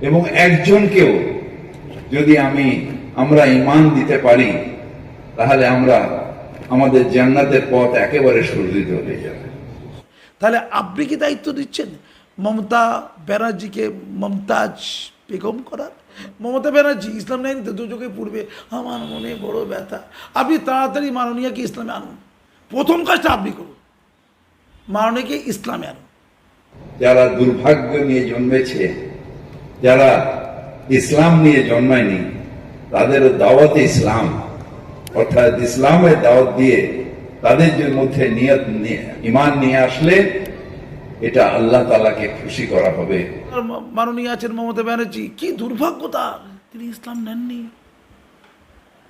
এবং একজনকেও যদি আমি আমরা ইমান দিতে পারি তাহলে আমরা আমাদের জান্নাতের পথ একেবারে সুরজিত হয়ে যাবে। তাহলে আপনি কি দায়িত্ব দিচ্ছেন? মমতা ব্যানার্জিকে মমতাজ বেগম করার? মমতা ব্যানার্জি ইসলাম নেয়নি তো দুযোগে পূর্বে আমার মনে বড় ব্যথা। আপনি তাড়াতাড়ি মাননীয়কে ইসলামে আনুন। প্রথম কাজটা আপনি করুন। মাননীয়কে ইসলামে আনুন। যারা দুর্ভাগ্য নিয়ে জন্মেছে যারা ইসলাম নিয়ে জন্মায়নি তাদের দাওয়াত ইসলাম। অর্থাৎ ইসলামের দাওয়াত দিয়ে তাদের মধ্যে নিয়ত নিয়ে- ইমান নিয়ে আসলে এটা আল্লাহ তালাকে খুশি করা হবে। মাননীয় আছেন মমতা ব্যানার্জি, কি দুর্ভাগ্য তার। তিনি ইসলাম নেননি।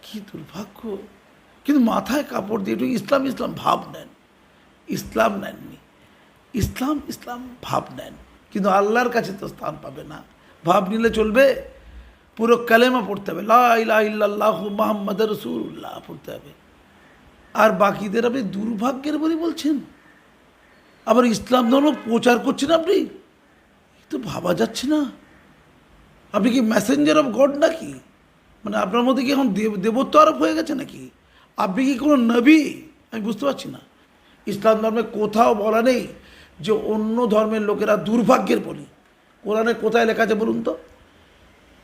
কি দুর্ভাগ্য। কিন্তু মাথায় কাপড় দিয়ে একটু ইসলাম ইসলাম ভাব নেন। ইসলাম নেননি। ইসলাম ইসলাম ভাব নেন। কিন্তু আল্লাহর কাছে তো স্থান পাবে না। ভাব নিলে চলবে, পুরো কালেমা পড়তে হবে। লা ইলাহা ইল্লাল্লাহ মোহাম্মদ রসুল্লাহ পড়তে হবে। আর বাকিদের আপনি দুর্ভাগ্যের বলে বলছেন। আবার ইসলাম ধর্ম প্রচার করছেন আপনি তো ভাবা যাচ্ছে না। আপনি কি মেসেঞ্জার অফ গড নাকি? মানে আপনার মধ্যে কি এখন দেব, দেবত্ব আরোপ হয়ে গেছে নাকি? আপনি কি কোনো নবী? আমি বুঝতে পারছি না। ইসলাম ধর্মে কোথাও বলা নেই যে অন্য ধর্মের লোকেরা দুর্ভাগ্যের বলি। কোরআনে কোথায় লেখা আছে বলুন তো?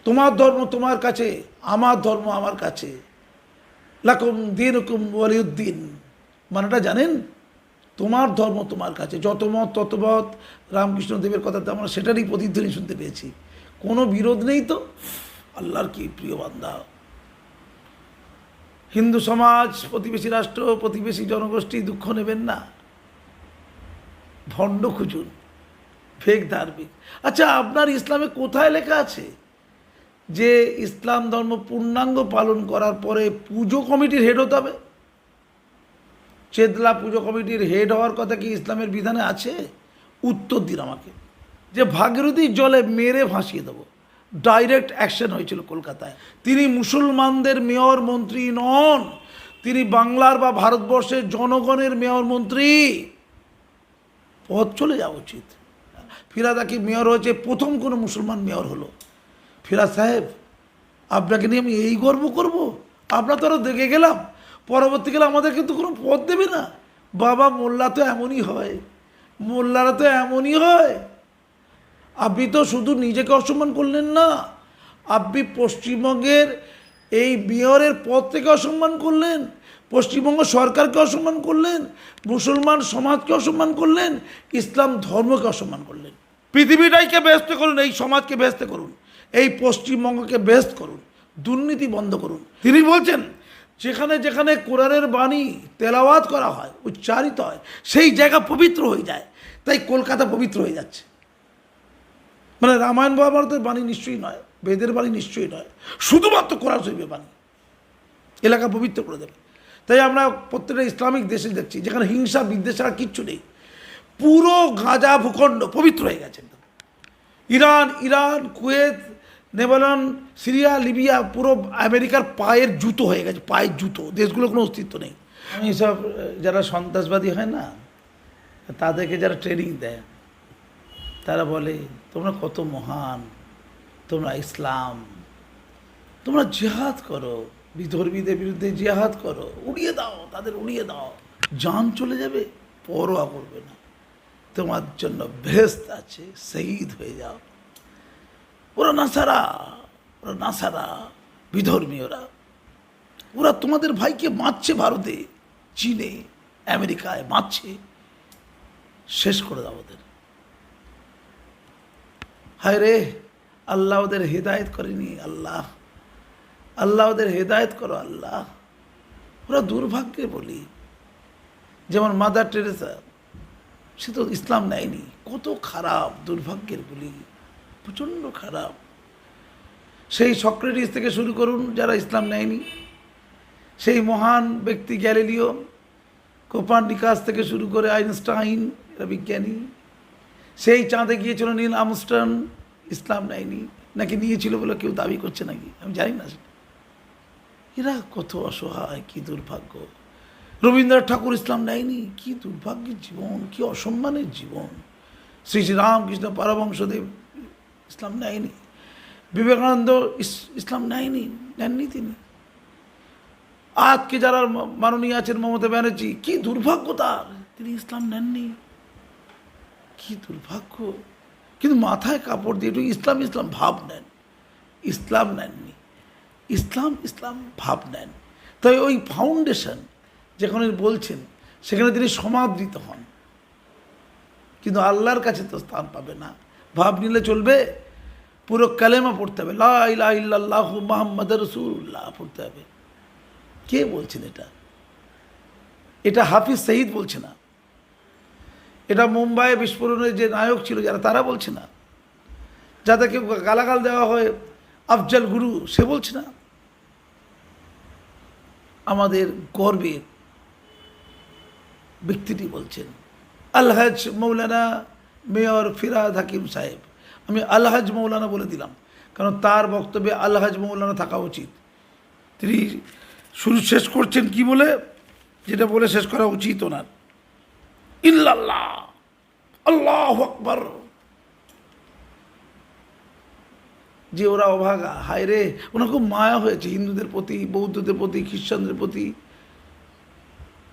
তোমার ধর্ম তোমার কাছে, আমার ধর্ম আমার কাছে। লাকুম দিন হুকুম ওয়ালিউদ্দিন। মানেটা জানেন? তোমার ধর্ম তোমার কাছে। যত মত, তত মত। রামকৃষ্ণ দেবের কথাতে আমরা সেটারই প্রতিধ্বনি শুনতে পেয়েছি। কোনো বিরোধ নেই তো? আল্লাহর কি প্রিয় বান্দা। হিন্দু সমাজ, প্রতিবেশী রাষ্ট্র, প্রতিবেশী জনগোষ্ঠী, দুঃখ নেবেন না। ভণ্ড খুঁজুন। ফেক ধার্মিক। আচ্ছা আপনার ইসলামে কোথায় লেখা আছে যে ইসলাম ধর্ম পূর্ণাঙ্গ পালন করার পরে পুজো কমিটির হেড হতে হবে? চেতলা পুজো কমিটির হেড হওয়ার কথা কি ইসলামের বিধানে আছে? উত্তর দিন আমাকে। যে ভাগীরথী জলে মেরে ভাসিয়ে দেবো। ডাইরেক্ট অ্যাকশন হয়েছিল কলকাতায়। তিনি মুসলমানদের মেয়র মন্ত্রী নন। তিনি বাংলার বা ভারতবর্ষের জনগণের মেয়র মন্ত্রী। পথ চলে যাওয়া উচিত। ফিরাদ আকি মেয়র হয়েছে, প্রথম কোনো মুসলমান মেয়র হলো। ফিরাজ সাহেব, আপনাকে নিয়ে আমি এই গর্ব করব। আপনার তো আরও দেখে গেলাম, পরবর্তীকালে আমাদের কিন্তু কোনো পথ দেবে না। বাবা মোল্লা তো এমনই হয়, মোল্লারা তো এমনই হয়। আপনি তো শুধু নিজেকে অসম্মান করলেন না, আপনি পশ্চিমবঙ্গের এই মেয়রের পদ থেকে অসম্মান করলেন। পশ্চিমবঙ্গ সরকারকে অসম্মান করলেন, মুসলমান সমাজকে অসম্মান করলেন, ইসলাম ধর্মকে অসম্মান করলেন। পৃথিবীটাইকে ব্যস্ত করুন, এই সমাজকে ব্যস্ত করুন, এই পশ্চিমবঙ্গকে ব্যস্ত করুন, দুর্নীতি বন্ধ করুন। তিনি বলছেন, যেখানে যেখানে কোরআনের বাণী তেলাওয়াত করা হয়, উচ্চারিত হয়, সেই জায়গা পবিত্র হয়ে যায়, তাই কলকাতা পবিত্র হয়ে যাচ্ছে। মানে রামায়ণ মহাভারতের বাণী নিশ্চয়ই নয়, বেদের বাণী নিশ্চয়ই নয়, শুধুমাত্র কোরআন শরীফের বাণী। এলাকা পবিত্র করে দেবে তাই আমরা প্রত্যেকটা ইসলামিক দেশে দেখছি যেখানে হিংসা, বিদ্বেষ আর কিচ্ছু নেই। পুরো গাঁজা ভূখণ্ড পবিত্র হয়ে গেছে Iran Iran, Kuwait, নেবালন, Syria, Libya, পুরো আমেরিকার পায়ের জুতো হয়ে গেছে, পায়ের জুতো। দেশগুলো কোনো অস্তিত্ব নেই। আমি সব যারা সন্ত্রাসবাদী হয় না, তাদেরকে যারা ট্রেনিং দেয়, তারা বলে, তোমরা কত মহান, তোমরা ইসলাম, তোমরা জেহাদ করো। বিধর্মীদের বিরুদ্ধে জেহাদ করো, উড়িয়ে দাও, তাদের উড়িয়ে দাও। জান চলে যাবে, পরোয়া করবে না। তোমার জন্য ভেস্ত আছে, শহীদ হয়ে যাও। ওরা নাসারা ওরা নাসারা বিধর্মী ওরা ওরা তোমাদের ভাইকে মারছে ভারতে, চীনে, আমেরিকায় মারছে। শেষ করে দাও ওদের। হায় রে আল্লাহ ওদের হেদায়েত করেনি, আল্লাহ। আল্লাহ ওদের হেদায়ত করো, আল্লাহ। ওরা দুর্ভাগ্যে বলি। যেমন মাদার টেরেসা, সে তো ইসলাম নেয়নি। কত খারাপ দুর্ভাগ্যের বলি, প্রচণ্ড খারাপ। সেই সক্রেটিস থেকে শুরু করুন, যারা ইসলাম নেয়নি। সেই মহান ব্যক্তি গ্যালিলিও, কোপার্নিকাস থেকে শুরু করে আইনস্টাইন, এরা বিজ্ঞানী। সেই চাঁদে গিয়েছিল নীল আমস্টার্ন ইসলাম নেয়নি। নাকি নিয়েছিল বলে কেউ দাবি করছে নাকি? আমি জানি না। এরা কত অসহায়, কি দুর্ভাগ্য। রবীন্দ্রনাথ ঠাকুর ইসলাম নেয়নি, কি দুর্ভাগ্যের জীবন, কি অসম্মানের জীবন। শ্রী শ্রী রামকৃষ্ণ পরমংসদেব ইসলাম নেয়নি, বিবেকানন্দ ইসলাম নেয়নি, নেননি তিনি। আজকে যারা মাননীয় আছেন মমতা ব্যানার্জি, কি দুর্ভাগ্য তার, তিনি ইসলাম নেননি। কি দুর্ভাগ্য। কিন্তু মাথায় কাপড় দিয়ে একটু ইসলাম ইসলাম ভাব নেন, ইসলাম নেননি। ইসলাম ইসলাম ভাব নেন। তাই ওই ফাউন্ডেশন যেখানে বলছেন, সেখানে তিনি সমাদৃত হন। কিন্তু আল্লাহর কাছে তো স্থান পাবে না। ভাব নিলে চলবে, পুরো কালেমা পড়তে হবে। লা ইলাহা ইল্লাল্লাহু মুহাম্মাদ রসুল্লাহ পড়তে হবে। কে বলছেন এটা? এটা হাফিজ সঈদ বলছে না। এটা মুম্বাই বিস্ফোরণের যে নায়ক ছিল, যারা তারা বলছে না। যাদেরকে গালাগাল দেওয়া হয়, আফজল গুরু, সে বলছে না। আমাদের গর্বের ব্যক্তিটি বলছেন, আলহাজ মৌলানা মেয়র ফিরাদ হাকিম সাহেব। আমি আলহাজ মৌলানা বলে দিলাম, কারণ তার বক্তব্যে আলহাজ মৌলানা থাকা উচিত। তিনি শুরু শেষ করছেন কি বলে? যেটা বলে শেষ করা উচিত ওনার। ইল্লাল্লাহ, আল্লাহ আকবর। যে ওরা অভাগা, হায় রে ওনার খুব মায়া হয়েছে, হিন্দুদের প্রতি, বৌদ্ধদের প্রতি, খ্রিস্টানদের প্রতি।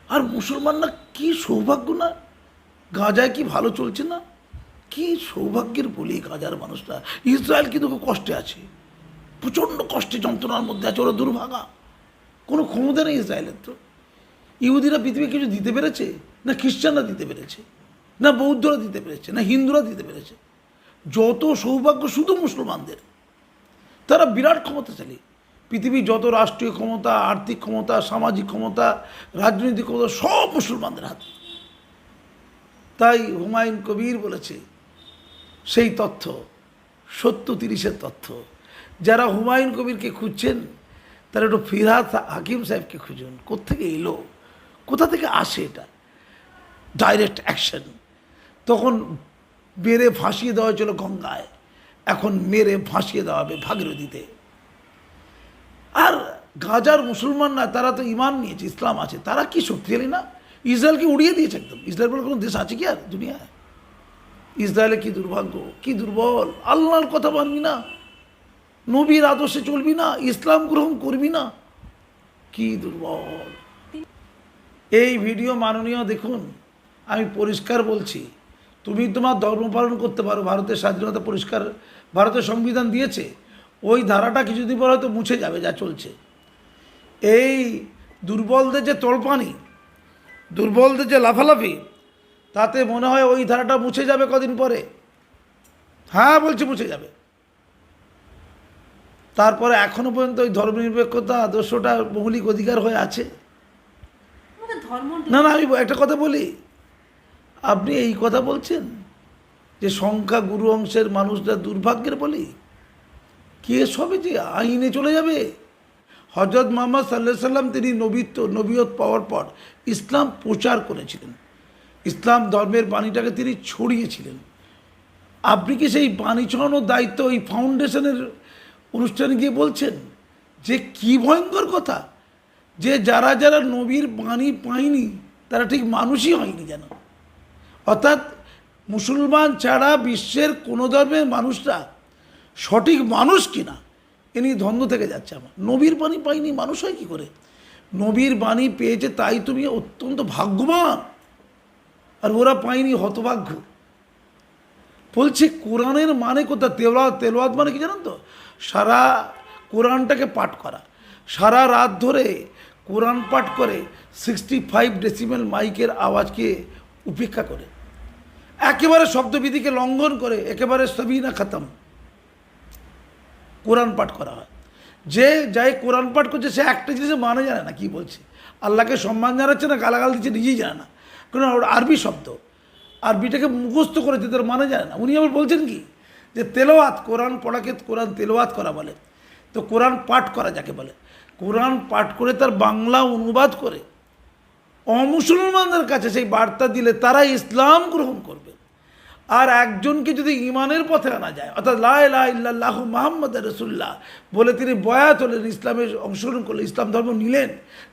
আর মুসলমানরা কি সৌভাগ্য না? গাঁজায় কি ভালো চলছে না? কি সৌভাগ্যের বলি গাঁজার মানুষরা। ইসরায়েল কিন্তু খুব কষ্টে আছে। প্রচণ্ড কষ্টে যন্ত্রণার মধ্যে আছে, ওরা দুর্ভাগা। কোনো ক্ষমতা নেই ইসরায়েলের তো। ইহুদিরা পৃথিবী কিছু দিতে পেরেছে? না খ্রিস্টানরা দিতে পেরেছে? না বৌদ্ধরা দিতে পেরেছে? না হিন্দুরা দিতে পেরেছে? যত সৌভাগ্য শুধু মুসলমানদের। তারা বিরাট ক্ষমতাশালী। পৃথিবীর যত রাষ্ট্রীয় ক্ষমতা, আর্থিক ক্ষমতা, সামাজিক ক্ষমতা, রাজনৈতিক ক্ষমতা, সব মুসলমানদের হাতে। তাই হুমায়ুন কবির বলেছে, সেই তথ্য, সত্য তিরিশের তথ্য, যারা হুমায়ুন কবিরকে খুঁজছেন, তারা একটু ফিরহাদ হাকিম সাহেবকে খুঁজুন। কোত্থেকে এলো? কোথা থেকে আসে এটা? ডাইরেক্ট অ্যাকশন তখন বেড়ে ফাঁসিয়ে দেওয়া হয়েছিল গঙ্গায়। এখন মেরে ফাঁসিয়ে দেওয়া হবে ভাগীরথীতে। আর গাজার মুসলমানরা, তারা তো ইমান নিয়েছে, ইসলাম আছে, তারা কি শক্তিশালী না? ইসরায়েলকে উড়িয়ে দিয়েছে একদম। ইসরায়েল বলে কোনো দেশ আছে কি আর দুনিয়ায়? ইসরায়েলে কি দুর্ভাগ্য? কি দুর্বল? আল্লাহর কথা মানবি না। নবীর আদর্শে চলবি না, ইসলাম গ্রহণ করবি না। কি দুর্বল? এই ভিডিও মাননীয়, দেখুন, আমি পরিষ্কার বলছি। তুমি তোমার ধর্ম পালন করতে পারো, ভারতের স্বাধীনতা পরিষ্কার ভারতের সংবিধান দিয়েছে ওই ধারাটা কিছুদিন পর হয়তো মুছে যাবে যা চলছে। এই দুর্বলদের যে তলপানি দুর্বলদের যে লাফালাফি তাতে মনে হয় ওই ধারাটা মুছে যাবে কদিন পরে। হ্যাঁ বলছি মুছে যাবে। তারপরে এখনও পর্যন্ত ওই ধর্মনিরপেক্ষতা আদর্শটা মৌলিক অধিকার হয়ে আছে। না না আমি একটা কথা বলি। আপনি এই কথা বলছেন? যে সংখ্যা গুরু অংশের মানুষরা দুর্ভাগ্যের বলি। কে সবে যে আইনে চলে যাবে? হজরত মোহাম্মদ সাল্লাহ সাল্লাম তিনি নবীত্ব, নবীয়ত পাওয়ার পর ইসলাম প্রচার করেছিলেন। ইসলাম ধর্মের বাণীটাকে তিনি ছড়িয়েছিলেন। আপনি কি সেই বাণী ছড়ানোর দায়িত্ব ওই ফাউন্ডেশনের অনুষ্ঠানে গিয়ে বলছেন? যে কি ভয়ঙ্কর কথা! যে যারা যারা নবীর বাণী পায়নি, তারা ঠিক মানুষই হয়নি যেন। অর্থাৎ মুসলমান ছাড়া বিশ্বের কোনো ধর্মের মানুষরা সঠিক মানুষ কিনা এ নিয়ে দ্বন্দ্ব থেকে যাচ্ছে আমার। নবীর বাণী পাইনি মানুষ হয় কী করে? নবীর বাণী পেয়েছে তাই তুমি অত্যন্ত ভাগ্যবান। আর ওরা পায়নি হতভাগ্য। বলছে, কোরআনের মানে কোথা তেলোয়াত তেলোয়াত মানে কি জানেন তো? সারা কোরআনটাকে পাঠ করা। সারা রাত ধরে কোরআন পাঠ করে সিক্সটি ফাইভ ডেসিমেল মাইকের আওয়াজকে উপেক্ষা করে। একেবারে শব্দবিধিকে লঙ্ঘন করে একেবারে সবিনা খাতাম। কোরআন পাঠ করা হয়। যে যাই কোরআন পাঠ করছে, সে একটা জিনিস মানে জানে না, কি বলছে? আল্লাহকে সম্মান জানাচ্ছে না, গালাগাল দিচ্ছে, নিজেই জানে না। কারণ আরবি শব্দ। আরবিটাকে মুখস্থ করেছে তার মানে জানে না। উনি আবার বলছেন কি? যে তেলোয়াত কোরআন পড়াকে কোরআন তেলোয়াত করা বলে। তো কোরআন পাঠ করা যাকে বলে? কোরআন পাঠ করে তার বাংলা অনুবাদ করে অমুসলমানদের কাছে সেই বার্তা দিলে তারা ইসলাম গ্রহণ করবে। আর একজনকে যদি ইমানের পথে আনা যায়, অর্থাৎ লাহ মোহাম্মদ রসুল্লাহ বলে তিনি বয়াত হলেন ইসলামের অংশগ্রহণ করলেন ইসলাম ধর্ম নিলেন।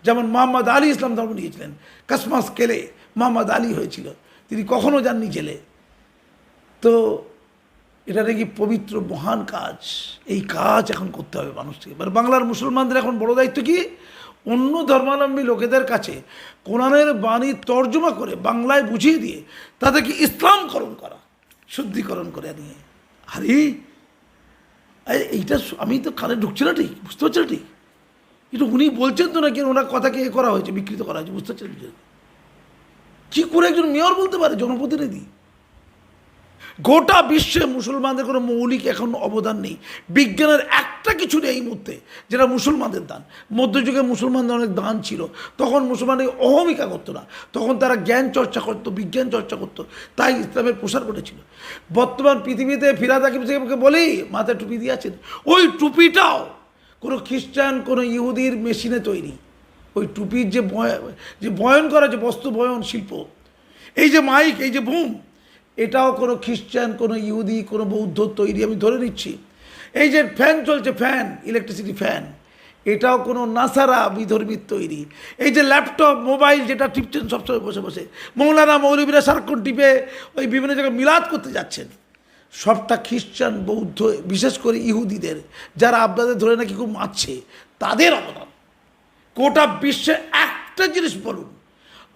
যেমন মোহাম্মদ আলী ইসলাম ধর্ম নিয়েছিলেন কাসমাস কেলে মোহাম্মদ আলী হয়েছিল, তিনি কখনো যাননি জেলে। তো এটা নাকি পবিত্র, মহান কাজ, এই কাজ এখন করতে হবে মানুষকে। এবার বাংলার মুসলমানদের এখন বড় দায়িত্ব কি? অন্য ধর্মাবলম্বী লোকেদের কাছে কোরআনের বাণী তর্জমা করে বাংলায় বুঝিয়ে দিয়ে তাদেরকে ইসলামকরণ করা, শুদ্ধিকরণ করে নিয়ে আরে এইটা আমি তো কানে ঢুকছে না ঠিক? বুঝতে পারছি না ঠিক? কিন্তু উনি বলছেন তো নাকি ওনার কথাকে এ করা হয়েছে, বিকৃত করা হয়েছে, বুঝতে পারছেন কি করে একজন মেয়র বলতে পারে জনপ্রতিনিধি? গোটা বিশ্বে মুসলমানদের কোনো মৌলিক এখন অবদান নেই। বিজ্ঞানের একটা কিছু নেই এই মুহূর্তে, যেটা মুসলমানদের দান। মধ্যযুগে মুসলমানদের অনেক দান ছিল, তখন মুসলমানের অহমিকা করতো না। তখন তারা জ্ঞান চর্চা করতো, বিজ্ঞান চর্চা করতো, তাই ইসলামের প্রসার ঘটেছিল। বর্তমান পৃথিবীতে ফিরাদ হাকিম সাহেবকে বলেই মাথায় টুপি দিয়েছেন ওই টুপিটাও কোনো খ্রিস্টান, কোনো ইহুদির মেশিনে তৈরি। ওই টুপির যে বয়- যে বয়ন করা যে বস্তু বয়ন শিল্প, এই যে মাইক, এই যে বুম এটাও কোনো খ্রিস্টান, কোনো ইহুদি, কোনো বৌদ্ধ তৈরি, আমি ধরে নিচ্ছি। এই যে ফ্যান চলছে, ফ্যান ইলেকট্রিসিটি ফ্যান, এটাও কোনো নাসারা বিধর্মীর তৈরি। এই যে ল্যাপটপ মোবাইল যেটা টিপছেন সবসময় বসে বসে, মৌলানা মৌলবীরা সারাক্ষণ টিপে ওই বিভিন্ন জায়গায় মিলাদ করতে যাচ্ছেন। সবটা খ্রিস্টান, বৌদ্ধ, বিশেষ করে ইহুদিদের, যারা আপনাদের ধরে নাকি খুব মারছে, তাদের অবদান। গোটা বিশ্বে একটা জিনিস বলুন,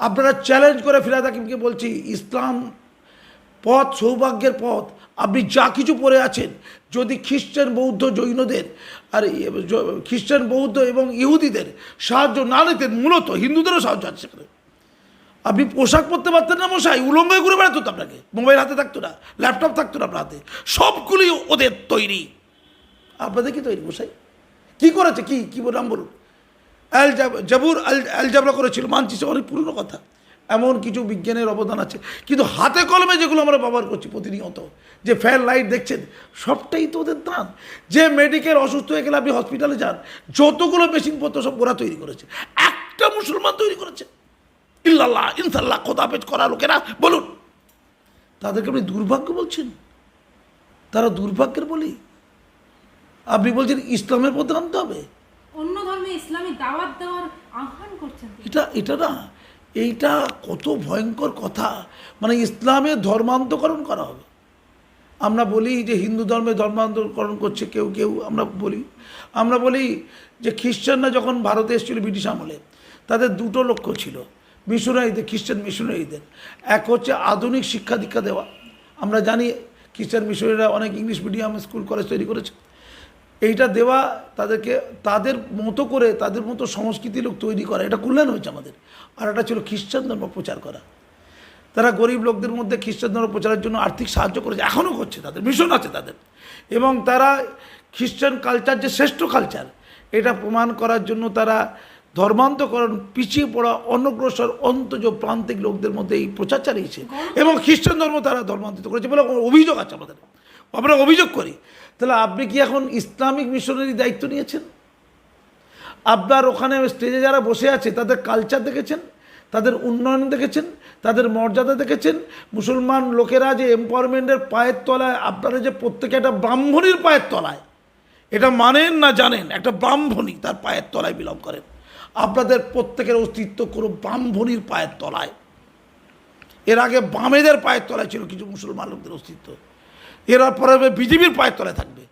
আপনারা চ্যালেঞ্জ করে ফিরাদ বলছি, ইসলাম পথ, সৌভাগ্যের পথ। আপনি যা কিছু পড়ে আছেন, যদি খ্রিস্টান, বৌদ্ধ, জৈনদের, আর খ্রিস্টান, বৌদ্ধ এবং ইহুদিদের সাহায্য না নিতেন মূলত হিন্দুদেরও সাহায্য আছে সেখানে। আপনি পোশাক পরতে পারতেন না মশাই, উলঙ্গ ঘুরে বেড়াতো তো আপনাকে। মোবাইল হাতে থাকতো না, ল্যাপটপ থাকতো না আপনার হাতে। সবগুলোই ওদের তৈরি। আপনাদের কি তৈরি মশাই? কি করেছে? কি, কী বল- নাম বলুন? অ্যাল জাবুর আল অ্যালজাবরা করেছিল, মানছি অনেক পুরনো কথা। এমন কিছু বিজ্ঞানের অবদান আছে। কিন্তু হাতে কলমে যেগুলো আমরা ব্যবহার করছি প্রতিনিয়ত যে ফ্যান লাইট দেখছেন সবটাই তো ওদের দান যে মেডিকেল অসুস্থ হয়ে গেলে আপনি হসপিটালে যান যতগুলো মেশিনপত্র সব ওরা তৈরি করেছে। একটা মুসলমান তৈরি করেছে। ইল্লাল্লাহ ইনসাল্লাহ খোদাপেজ করা লোকেরা বলুন। তাদেরকে আপনি দুর্ভাগ্য বলছেন? তারা দুর্ভাগ্যের বলি? আপনি বলছেন ইসলামের পথে আনতে হবে অন্য ধর্মে ইসলামী দাওয়াত দেওয়ার আহ্বান করছেন। এটা এটা না। এইটা কত ভয়ঙ্কর কথা। মানে ইসলামে ধর্মান্তকরণ করা হবে। আমরা বলি যে হিন্দু ধর্মে ধর্মান্তকরণ করছে কেউ কেউ, আমরা বলি। আমরা বলি যে খ্রিস্টানরা যখন ভারতে এসেছিল ব্রিটিশ আমলে, তাদের দুটো লক্ষ্য ছিল। মিশনারিদের, খ্রিস্টান মিশনারিদের। এক হচ্ছে আধুনিক শিক্ষা দীক্ষা দেওয়া। আমরা জানি খ্রিস্টান মিশনারিরা অনেক ইংলিশ মিডিয়াম স্কুল, কলেজ তৈরি করেছে। এইটা দেওয়া তাদেরকে তাদের মতো করে তাদের মতো সংস্কৃতি লোক তৈরি করা এটা কল্যাণ হয়েছে আমাদের। আর একটা ছিল খ্রিস্টান ধর্ম প্রচার করা। তারা গরিব লোকদের মধ্যে খ্রিস্টান ধর্ম প্রচারের জন্য আর্থিক সাহায্য করেছে এখনও করছে তাদের মিশন আছে তাদের। এবং তারা খ্রিস্টান কালচার যে শ্রেষ্ঠ কালচার এটা প্রমাণ করার জন্য তারা ধর্মান্তকরণ পিছিয়ে পড়া অনগ্রসর অন্তজ প্রান্তিক লোকদের মধ্যে এই প্রচার চালিয়েছে। এবং খ্রিস্টান ধর্ম তারা ধর্মান্তরিত করেছে বলে অভিযোগ আছে আমাদের। আমরা অভিযোগ করি। তাহলে আপনি কি এখন ইসলামিক মিশনারি দায়িত্ব নিয়েছেন? আপনার ওখানে স্টেজে যারা বসে আছে, তাদের কালচার দেখেছেন? তাদের উন্নয়ন দেখেছেন? তাদের মর্যাদা দেখেছেন? মুসলমান লোকেরা যে এম্পাওয়ারমেন্টের পায়ের তলায় আপনারা যে প্রত্যেকে একটা ব্রাহ্মণীর পায়ের তলায়, এটা মানেন না জানেন? একটা ব্রাহ্মণী তার পায়ের তলায় বিলং করেন। আপনাদের প্রত্যেকের অস্তিত্ব কোনো ব্রাহ্মণীর পায়ের তলায়। এর আগে বামেদের পায়ের তলায় ছিল কিছু মুসলমান লোকদের অস্তিত্ব। এরা পরে বিজেপির পায়ের তলায় থাকবে।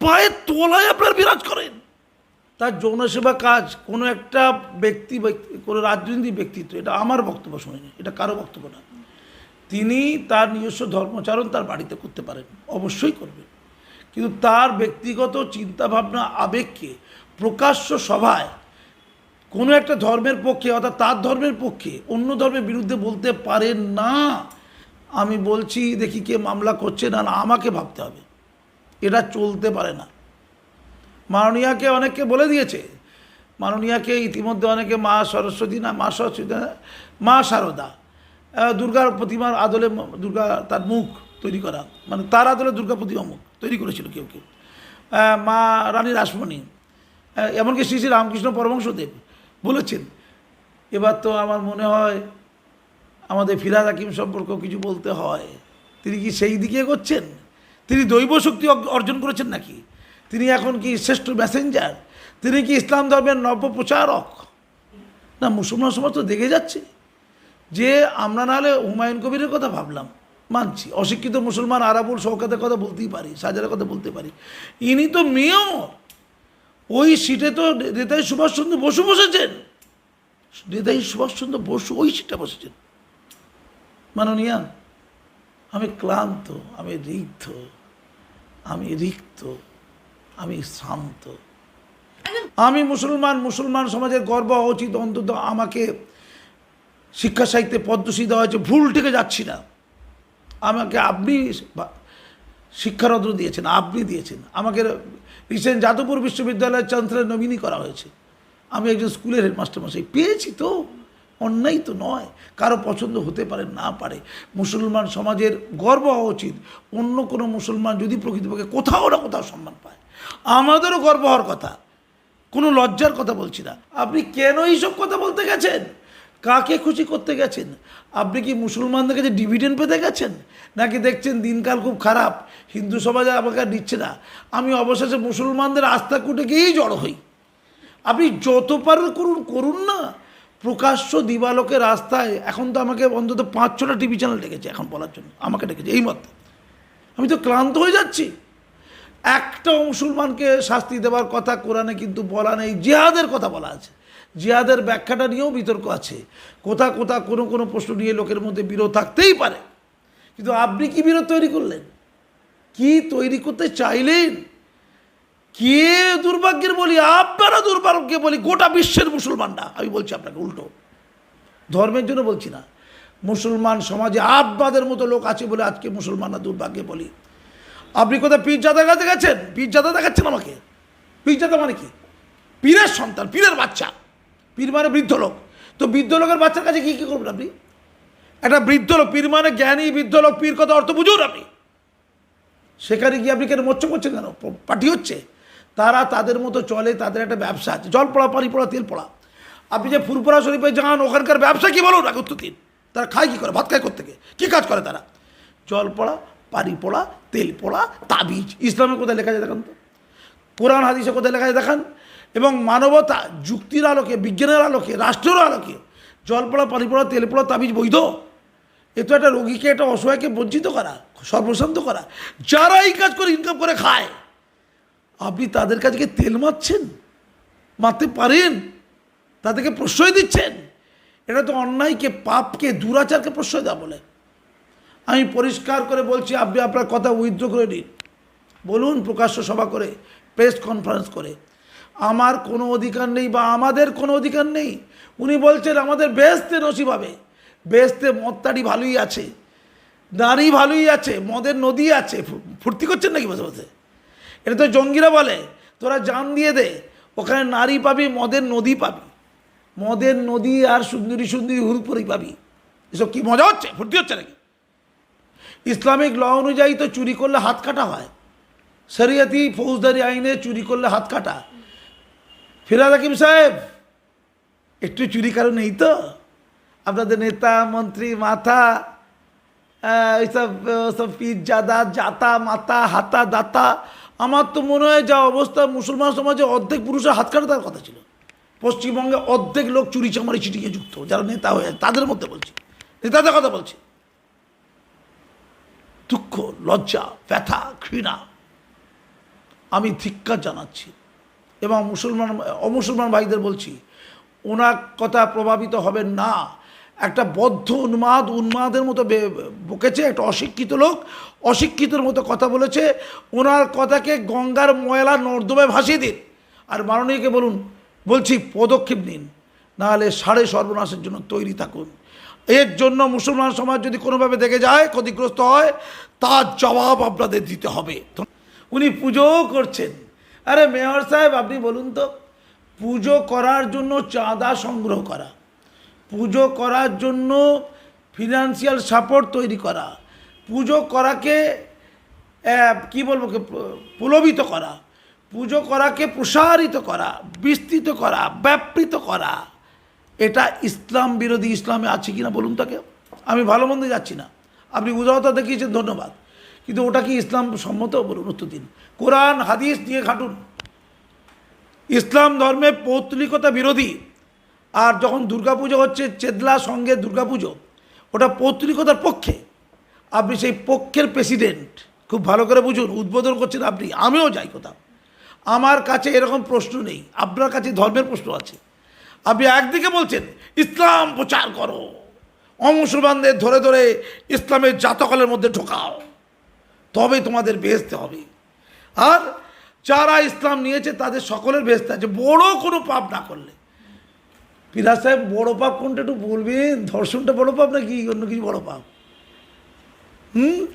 পায়ের তলায় আপনারা বিরাজ করেন। তার যৌনসেবা কাজ, কোনো একটা ব্যক্তি কোনো রাজনৈতিক ব্যক্তিত্ব, এটা আমার বক্তব্য শুনিনি, এটা কারও বক্তব্য না। তিনি তার নিজস্ব ধর্মচারণ তার বাড়িতে করতে পারেন, অবশ্যই করবেন। কিন্তু তার ব্যক্তিগত চিন্তাভাবনা, আবেগকে প্রকাশ্য সভায় কোনো একটা ধর্মের পক্ষে, অর্থাৎ তার ধর্মের পক্ষে অন্য ধর্মের বিরুদ্ধে বলতে পারেন না। আমি বলছি দেখি কে মামলা করছে না আমাকে ভাবতে হবে। এটা চলতে পারে না। মাননীয়াকে অনেককে বলে দিয়েছে। মাননীয়াকে ইতিমধ্যে অনেকে মা সরস্বতী না মা সরস্বতী মা আহ, দুর্গার প্রতিমার আদলে দুর্গা তার মুখ তৈরি করা মানে তার আদলে দুর্গা প্রতিমা মুখ তৈরি করেছিল কেউ কেউ। মা রানী রাসমণি এমনকি শ্রী শ্রী রামকৃষ্ণ পরমংশদেব বলেছেন। এবার তো আমার মনে হয় আমাদের ফিরাদ হাকিম সম্পর্ক কিছু বলতে হয়। তিনি কি সেই দিকে এগোচ্ছেন? তিনি দৈব শক্তি অর্জন করেছেন নাকি? তিনি এখন কি শ্রেষ্ঠ মেসেঞ্জার তিনি কি ইসলাম ধর্মের নব্য প্রচারক না, মুসলমান সমাজ তো দেখে যাচ্ছে। যে আমরা নাহলে হুমায়ুন কবিরের কথা ভাবলাম, মানছি। অশিক্ষিত মুসলমান আরাবুল শওকাতের কথা বলতেই পারি, সাজারের কথা বলতে পারি। ইনি তো মেয়র। ওই সিটে তো নেতাজি সুভাষচন্দ্র বসু বসেছেন। নেতাজি সুভাষচন্দ্র বসু ওই সিটে বসেছেন। মাননীয়া, আমি ক্লান্ত, আমি রিক্ত আমি রিক্ত, আমি শান্ত আমি মুসলমান মুসলমান সমাজের গর্ব উচিত অন্তত আমাকে শিক্ষা সাহিত্যে পদ্মশ্রী দেওয়া হয়েছে, ভুল থেকে যাচ্ছি না। আমাকে আপনি শিক্ষারত্ন দিয়েছেন, আপনি দিয়েছেন। আমাকে রিসেন্ট যাদবপুর বিশ্ববিদ্যালয়ের চ্যান্সেলর নমিনি করা হয়েছে। আমি একজন স্কুলের হেডমাস্টার মশাই পেয়েছি তো। অন্যায় তো নয়। কারও পছন্দ হতে পারে, না পারে। মুসলমান সমাজের গর্ব হওয়া উচিত। অন্য কোনো মুসলমান যদি প্রকৃতপক্ষে কোথাও না কোথাও সম্মান পায়। আমাদেরও গর্ব হওয়ার কথা। কোনো লজ্জার কথা বলছি না। আপনি কেন এইসব কথা বলতে গেছেন? কাকে খুশি করতে গেছেন? আপনি কি মুসলমানদের কাছে ডিভিডেন্ড পেতে গেছেন? নাকি দেখছেন দিনকাল খুব খারাপ? হিন্দু সমাজে আমাকে আর নিচ্ছে না। আমি অবশেষে মুসলমানদের আস্থা কুটে গিয়েই জড়ো হই। আপনি যত পারেন করুন করুন না। প্রকাশ্য দিবালোকের রাস্তায় এখন তো আমাকে অন্তত পাঁচ ছটা টিভি চ্যানেল ডেকেছে এখন বলার জন্য, আমাকে ডেকেছে এই মত আমি তো ক্লান্ত হয়ে যাচ্ছি। একটা মুসলমানকে শাস্তি দেওয়ার কথা কোরআনে কিন্তু বলা নেই, জিহাদের কথা বলা আছে। জিহাদের ব্যাখ্যাটা নিয়েও বিতর্ক আছে। কোথা কোথা কোনো কোনো প্রশ্ন নিয়ে লোকের মধ্যে বিরোধ থাকতেই পারে। কিন্তু আপনি কি বিরোধ তৈরি করলেন? কি তৈরি করতে চাইলেন? কে দুর্ভাগ্যের বলি? আপনারা দুর্ভাগ্যের বলি, গোটা বিশ্বের মুসলমানরা। আমি বলছি আপনাকে, উল্টো। ধর্মের জন্য বলছি না। মুসলমান সমাজে আপনাদের মতো লোক আছে বলে আজকে মুসলমানরা দুর্ভাগ্যে বলি। আপনি কোথায় পীরজাদা কাছে গেছেন? পীরজাদা দেখাচ্ছেন আমাকে। পীরজাদা মানে কি? পীরের সন্তান, পীরের বাচ্চা। পীর মানে বৃদ্ধ লোক। তো বৃদ্ধ লোকের বাচ্চার কাছে কী কী করবেন আপনি? একটা বৃদ্ধ লোক, পীর মানে জ্ঞানী বৃদ্ধ লোক, পীর কথা অর্থ বুঝুন আপনি। সেখানে গিয়ে আপনি কেন মোচ্চ করছেন কেন? পার্টি হচ্ছে? তারা তাদের মতো চলে, তাদের একটা ব্যবসা আছে। জল পড়া, পানি পড়া, তেল পড়া। আপনি যে ফুরপুরা শরীফে যান, ওখানকার ব্যবসা কী বলুন? আগে উত্তর তারা খায় কী করে? ভাত খায় থেকে কী কাজ করে তারা? জল পড়া, পানি পড়া, তেল পড়া, তাবিজ। ইসলামে কোথায় লেখা যায় দেখান তো? কোরআন, হাদিসে কোথায় লেখা যায় দেখান? এবং মানবতা, যুক্তির আলোকে, বিজ্ঞানের আলোকে, রাষ্ট্রের আলোকে, জল পড়া, পানি পড়া, তেল পড়া, তাবিজ বৈধ। এ তো একটা রোগীকে, একটা অসহায়কে বঞ্চিত করা সর্বশান্ত করা। যারা এই কাজ করে ইনকাম করে খায় আপনি তাদের কাছে তেল মারছেন? মারতে পারেন? তাদেরকে প্রশ্রয় দিচ্ছেন? এটা তো অন্যায়কে, পাপকে, দুরাচারকে প্রশ্রয় দেওয়া বলে। আমি পরিষ্কার করে বলছি, আপনি আপনার কথা উইথড্র করে নিন। বলুন, প্রকাশ্য সভা করে, প্রেস কনফারেন্স করে। আমার কোনো অধিকার নেই বা আমাদের কোনো অধিকার নেই। উনি বলছেন, আমাদের বেহেস্তে নসিব হবে। বেহেস্তে মদতারি ভালোই আছে নারী ভালোই আছে, মদের নদী আছে। ফুর্তি করছেন নাকি বসে বসে এটা তো জঙ্গিরা বলে তোরা জান দিয়ে দে ওখানে নারী পাবি মদের নদী পাবি। মদের নদী আর সুন্দরী সুন্দরী হুরপুরি পাবি। এসব কি মজা হচ্ছে? ফুর্তি হচ্ছে নাকি? ইসলামিক ল অনুযায়ী তো চুরি করলে হাত কাটা হয়। শরিয়তি ফৌজদারি আইনে চুরি করলে হাত কাটা। ফিরাদ হাকিম সাহেব একটু চুরি কারও নেই তো? আপনাদের নেতা মন্ত্রী মাথা আহ, এইসব সব পীরজাদা জাতা মাতা হাতা দাতা আমার তো মনে হয় যা অবস্থা মুসলমান সমাজে অর্ধেক পুরুষের হাত কাটা তার কথা ছিল। পশ্চিমবঙ্গে অর্ধেক লোক চুরি চামারি চিটিকে যুক্ত, যারা নেতা হয়ে তাদের মধ্যে বলছি। নেতাদের কথা বলছি। দুঃখ, লজ্জা, ব্যথা, ঘৃণা, আমি ধিক্কার জানাচ্ছি। এবং মুসলমান, অমুসলমান ভাইদের বলছি, ওনার কথা প্রভাবিত হবেন না। একটা বদ্ধ উন্মাদ, উন্মাদের মতো বকেছে, একটা অশিক্ষিত লোক, অশিক্ষিতর মতো কথা বলেছে, ওনার কথাকে গঙ্গার ময়লা নর্দমায় ভাসিয়ে দিন। আর মাননীয়কে বলুন, বলছি, পদক্ষেপ নিন, নাহলে সাড়ে সর্বনাশের জন্য তৈরি থাকুন। এর জন্য মুসলমান সমাজ যদি কোনোভাবে দেখে যায়, ক্ষতিগ্রস্ত হয়, তার জবাব আপনাদের দিতে হবে। উনি পুজোও করছেন। আরে মেয়র সাহেব, আপনি বলুন তো, পুজো করার জন্য চাঁদা সংগ্রহ করা। পুজো করার জন্য ফিনান্সিয়াল সাপোর্ট তৈরি করা। পুজো করাকে কি বলব প্রলোভিত করা। পুজো করাকে প্রসারিত করা, বিস্তৃত করা, ব্যাপৃত করা। এটা ইসলাম বিরোধী, ইসলামে আছে কি না বলুন তাকে আমি ভালো মন্দ যাচ্ছি না। আপনি উদারতা দেখিয়েছেন, ধন্যবাদ। কিন্তু ওটা কি ইসলাম সম্মত? বলুন উত্তর দিন। কোরআন, হাদিস নিয়ে খাটুন। ইসলাম ধর্মে পৌত্তলিকতা বিরোধী। আর যখন দুর্গাপুজো হচ্ছে, চেদলা সঙ্গে দুর্গাপুজো, ওটা পৌত্তলিকতার পক্ষে। আপনি সেই পক্ষের প্রেসিডেন্ট, খুব ভালো করে বুঝুন, উদ্বোধন করছেন আপনি, আমিও যাই কোথাও। আমার কাছে এরকম প্রশ্ন নেই, আপনার কাছে ধর্মের প্রশ্ন আছে। আপনি একদিকে বলছেন, ইসলাম প্রচার করো, অমুসলমানদের ধরে ধরে ইসলামের জাতকলের মধ্যে ঢোকাও তবে তোমাদের বেহেস্তে হবে। আর যারা ইসলাম নিয়েছে, তাদের সকলের বেহেস্তে আছে, বড় কোনো পাপ না করলে। পিরাজ সাহেব বড় পাপ কোনটা একটু বলবেন? ধর্ষণটা বড় পাপ নাকি অন্য কিছু বড় পাপ? হুম?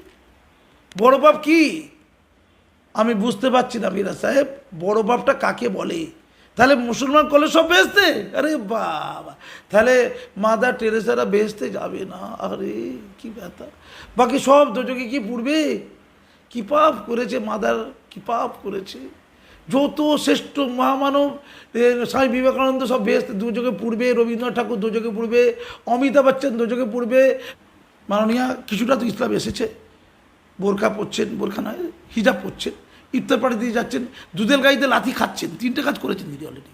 বড় পাপ কি? আমি বুঝতে পারছি না মিরা সাহেব, বড় বাপটা কাকে বলে? তাহলে মুসলমান করলে সব বেচতে? আরে বাবা, তাহলে মাদার টেরেসারা বেচতে যাবে না? আরে, কি ব্যথা বাকি সব দোজকে কি পূর্বে কি পাপ করেছে মাদার? কি পাপ করেছে? যত শ্রেষ্ঠ মহামানব স্বামী বিবেকানন্দ সব বেচতে দুযোগে পূর্বে, রবীন্দ্রনাথ ঠাকুর দুযোগে পূর্বে, অমিতাভ বচ্চন দুযোগে পূর্বে, মাননীয়া কিছুটা তো ইসলাম এসেছে। বোরখা পরছেন, বোরখা নয়, হিজাব পরছেন, ইফতার পাড়ি দিয়ে যাচ্ছেন, দুধের গাড়িতে লাথি খাচ্ছেন, তিনটে কাজ করেছেন তিনি অলরেডি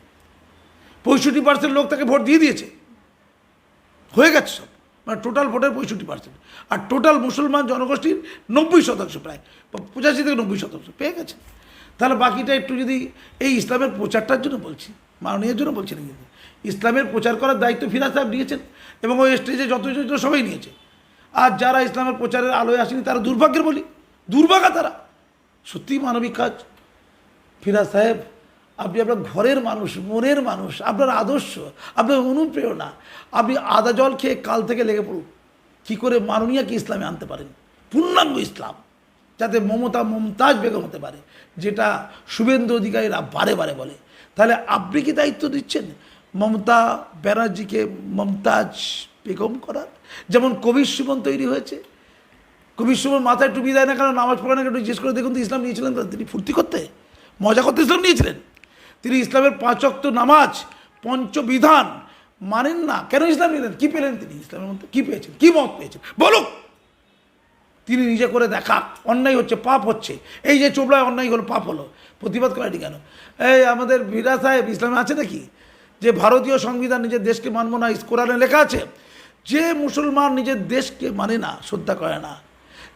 পঁয়ষট্টি পার্সেন্ট লোক তাকে ভোট দিয়ে দিয়েছে। হয়ে গেছে সব। মানে টোটাল ভোটের পঁয়ষট্টি পার্সেন্ট আর টোটাল মুসলমান জনগোষ্ঠীর নব্বই শতাংশ প্রায়, পঁচাশি থেকে নব্বই শতাংশ, পেয়ে গেছে তাহলে বাকিটা একটু যদি এই ইসলামের প্রচারটার জন্য বলছি মাননীয়ের জন্য বলছি না কিন্তু। ইসলামের প্রচার করার দায়িত্ব ফিরাজ সাহেব নিয়েছেন এবং ওই স্টেজে যত যত সবাই নিয়েছে। আর যারা ইসলামের প্রচারের আলোয় আসেনি, তারা দুর্ভাগ্যের বলি। দুর্ভাগা তারা। সত্যিই মানবিক কাজ। ফিরাজ সাহেব, আপনি আপনার ঘরের মানুষ, মনের মানুষ, আপনার আদর্শ, আপনার অনুপ্রেরণা, আপনি আদা জল খেয়ে কাল থেকে লেগে পড়ুন। কী করে মাননীয়াকে ইসলামে আনতে পারেন? পূর্ণাঙ্গ ইসলাম। যাতে মমতা মমতাজ বেগম হতে পারে, যেটা শুভেন্দু অধিকারীরা বারে বারে বলে। তাহলে আপনি কি দায়িত্ব দিচ্ছেন? মমতা ব্যানার্জিকে মমতাজ বেগম করার? যেমন কবির সুমন তৈরি হয়েছে। কবির সুমন মাথায় টুপি দেয় না কারণ নামাজ পড়ে না একটু জিজ্ঞেস করে দেখুন তো ইসলাম নিয়েছিলেন তিনি ফুর্তি করতে? মজা করতে ইসলাম নিয়েছিলেন? তিনি ইসলামের পাঁচক্ত নামাজ, পঞ্চবিধান মানেন না। কেন ইসলাম নিলেন? কী পেলেন তিনি ইসলামের মধ্যে? কী পেয়েছেন? কী মত পেয়েছেন? বলুক! তিনি নিজে করে দেখা। অন্যায় হচ্ছে, পাপ হচ্ছে। এই যে চোপড়ায় অন্যায় হলো, পাপ হলো। প্রতিবাদ করেনি কেন? এই আমাদের ভিরা সাহেব ইসলামে আছে নাকি? যে ভারতীয় সংবিধান নিজের দেশকে মানব না কোরআনে লেখা আছে, যে মুসলমান নিজের দেশকে মানে না, শ্রদ্ধা করে না।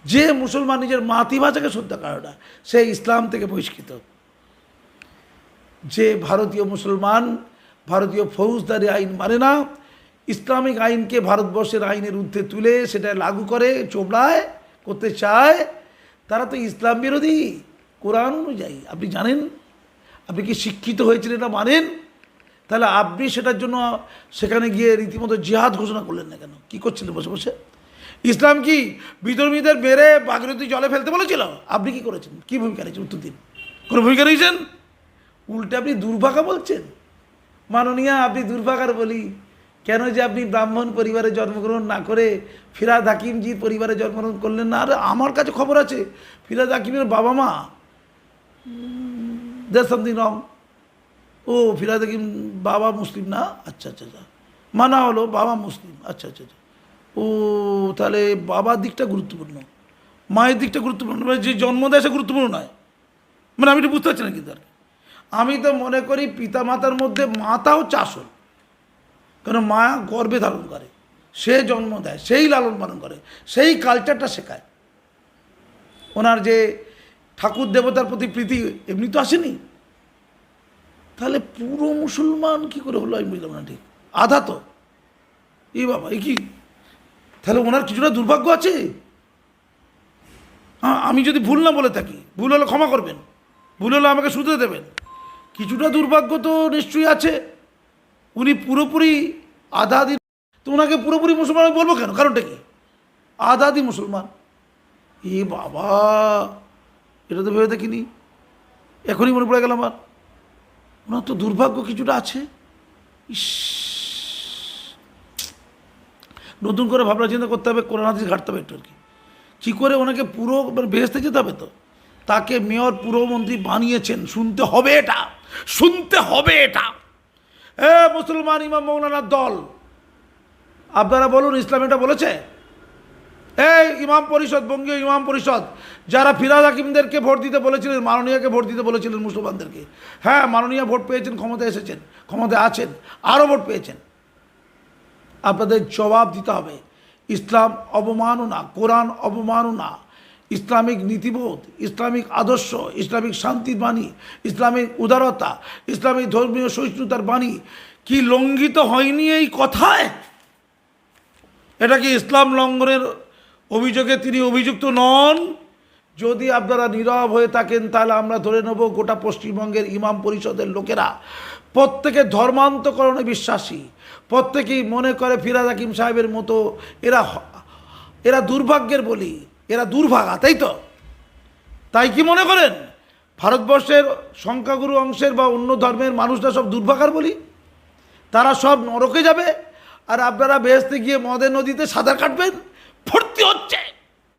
যে মুসলমান নিজের মাতৃভাষাকে শ্রদ্ধা করে না, সে ইসলাম থেকে বহিষ্কৃত। যে ভারতীয় মুসলমান, ভারতীয় ফৌজদারি আইন মানে না, ইসলামিক আইনকে ভারতবর্ষের আইনের ঊর্ধ্বে তুলে সেটা লাগু করে চোপড়ায় করতে চায়, তারা তো ইসলাম বিরোধী, কোরআন অনুযায়ী। আপনি জানেন? আপনি কি শিক্ষিত হয়েছিলেন এটা মানেন? তাহলে আপনি সেটার জন্য সেখানে গিয়ে রীতিমতো জিহাদ ঘোষণা করলেন না কেন? কী করছিলেন বসে বসে? ইসলাম কি বিধর্মীদের মেরে বাগরতি জলে ফেলতে বলেছিল? আপনি কি করেছেন? কী ভূমিকা নিয়েছেন? উত্তর দিন। কোনো ভূমিকা নিয়েছেন? উল্টে আপনি দুর্ভাগা বলছেন? মাননীয়া, আপনি দুর্ভাগার বলি। কেন যে আপনি ব্রাহ্মণ পরিবারে জন্মগ্রহণ না করে ফিরাদ হাকিমজির পরিবারে জন্মগ্রহণ করলেন না? আর আমার কাছে খবর আছে, ফিরাদ হাকিমের বাবা মা। দেয়ার সামথিং রং ও, ফিরাদ হাকিম বাবা মুসলিম না? আচ্ছা আচ্ছা আচ্ছা। মানা হলো বাবা মুসলিম। আচ্ছা আচ্ছা আচ্ছা। ও, তাহলে বাবার দিকটা গুরুত্বপূর্ণ। মায়ের দিকটা গুরুত্বপূর্ণ মানে যে জন্ম দেয় সে গুরুত্বপূর্ণ নয়। মানে আমি এটা বুঝতে পারছি না কিন্তু আর আমি তো মনে করি পিতা মাতার মধ্যে মাতা হচ্ছে আসল কারণ মা গর্বে ধারণ করে, সে জন্ম দেয়, সেই লালন পালন করে, সেই কালচারটা শেখায়। ওনার যে ঠাকুর দেবতার প্রতি প্রীতি এমনি তো আসেনি। তাহলে পুরো মুসলমান কি করে হলো আমি বুঝলাম না ঠিক। আধা তো। এই বাবা, এ কি? তাহলে ওনার কিছুটা দুর্ভাগ্য আছে? হ্যাঁ আমি যদি ভুল না বলে থাকি, ভুল হলে ক্ষমা করবেন, ভুল হলে আমাকে শুধরে দেবেন। কিছুটা দুর্ভাগ্য তো নিশ্চয়ই আছে। উনি পুরোপুরি আধা আধি তো ওনাকে পুরোপুরি মুসলমান আমি বলব কেন? কারণটা কি? আধা আধি মুসলমান। এ বাবা, এটা তো ভেবে দেখিনি। এখনই মনে পড়ে গেল আমার। ওনার তো দুর্ভাগ্য কিছুটা আছে। ইস। নতুন করে ভাবনা চিন্তা করতে হবে, কোরআন হাদিস ঘাটতে হবে একটু আর কি। কী করে ওনাকে পুরো মানে বেহেস্তে যেতে হবে তো? তাকে মেয়র, পুরমন্ত্রী বানিয়েছেন। শুনতে হবে এটা। শুনতে হবে এটা। এ মুসলমান ইমাম মৌলানার দল, আপনারা বলুন ইসলাম এটা বলেছে? এই ইমাম পরিষদ, বঙ্গীয় ইমাম পরিষদ, যারা ফিরাজ হাকিমদেরকে ভোট দিতে বলেছিলেন, মাননীয়াকে ভোট দিতে বলেছিলেন মুসলমানদেরকে। হ্যাঁ মাননীয় ভোট পেয়েছেন ক্ষমতা এসেছেন, ক্ষমতায় আছেন, আরও ভোট পেয়েছেন। আপনাদের জবাব দিতে হবে, ইসলাম অবমাননা, কোরআন অবমাননা ইসলামিক নীতিবোধ, ইসলামিক আদর্শ, ইসলামিক শান্তির বাণী, ইসলামিক উদারতা, ইসলামিক ধর্মীয় সহিষ্ণুতার বাণী কি লঙ্ঘিত হয়নি এই কথায়? এটা কি ইসলাম লঙ্ঘনের অভিযোগে তিনি অভিযুক্ত নন? যদি আপনারা নীরব হয়ে থাকেন, তাহলে আমরা ধরে নেব গোটা পশ্চিমবঙ্গের ইমাম পরিষদের লোকেরা প্রত্যেকে ধর্মান্তকরণে বিশ্বাসী। প্রত্যেকেই মনে করে ফিরাজ হাকিম সাহেবের মতো, এরা এরা দুর্ভাগ্যের বলি। এরা দুর্ভাগা, তাই তো? তাই কি মনে করেন? ভারতবর্ষের সংখ্যাগুরু অংশের বা অন্য ধর্মের মানুষরা সব দুর্ভাগার বলি? তারা সব নরকে যাবে, আর আপনারা বেহেস্তে গিয়ে মদের নদীতে সাঁতার কাটবেন? ফুর্তি হচ্ছে!